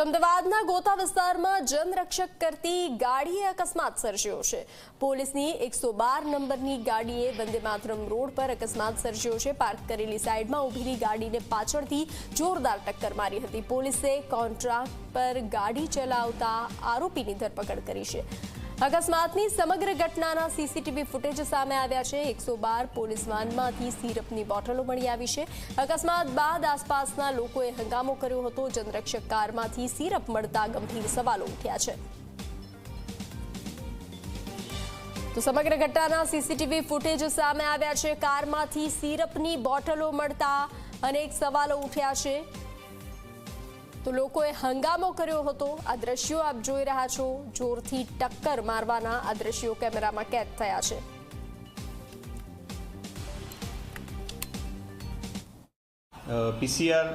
તો અમદાવાદના ગોતા વિસ્તારમાં જનરક્ષક કરતી ગાડીએ અકસ્માત સર્જ્યો છે. પોલીસની એકસો બાર નંબરની ગાડીએ વંદે માતરમ રોડ પર અકસ્માત સર્જ્યો છે. પાર્ક કરેલી સાઈડમાં ઊભેલી ગાડીને પાછળથી જોરદાર ટક્કર મારી હતી. પોલીસે કોન્ટ્રાક્ટ પર ગાડી ચલાવતા આરોપીની ધરપકડ કરી છે. અકસ્માતની સમગ્ર ઘટનાના સીસીટીવી ફૂટેજ સામે આવ્યા છે. એકસો બાર પોલીસ વાનમાંથી સિરપની બોટલો મળી આવી છે. અકસ્માત બાદ આસપાસના લોકોએ હંગામો કર્યો હતો. જનરક્ષક કારમાંથી સિરપ મળતા ગંભીર સવાલો ઉઠ્યા છે. તો સમગ્ર ઘટનાના સીસીટીવી ફૂટેજ સામે આવ્યા છે. કારમાંથી સિરપની બોટલો મળતા અનેક સવાલો ઉઠ્યા છે. તો લોકોએ હંગામો કર્યો હતો. આ દ્રશ્યો આપ જોઈ રહ્યા છો. જોરથી ટક્કર મારવાના આ દ્રશ્યો કેમેરામાં કેદ થયા છે. પીસીઆર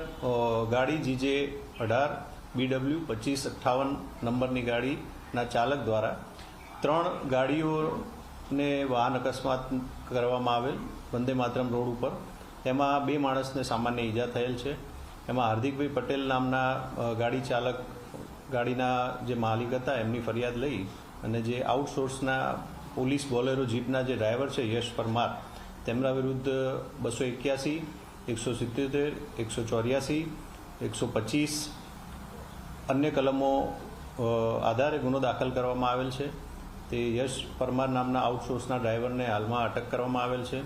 ગાડી જીજે અઢાર બીડબલ્યુ પચીસ, અઠ્ઠાવન નંબરની ગાડીના ચાલક દ્વારા ત્રણ ગાડીઓને વાહન અકસ્માત કરવામાં આવેલ વંદે માતરમ રોડ ઉપર. તેમાં બે માણસને સામાન્ય ઈજા થયેલ છે. એમાં હાર્દિકભાઈ પટેલ નામના ગાડી ચાલક, ગાડીના જે માલિક હતા, એમની ફરિયાદ લઈ અને જે આઉટસોર્સના પોલીસ બોલેરો જીપના જે ડ્રાઈવર છે, યશ પરમાર, તેમના વિરુદ્ધ બસો એક્યાસી, એકસો સિત્યોતેર, એકસો ચોર્યાસી, એકસો પચીસ અન્ય કલમો આધારે ગુનો દાખલ કરવામાં આવેલ છે. તે યશ પરમાર નામના આઉટસોર્સના ડ્રાઈવરને હાલમાં અટક કરવામાં આવેલ છે.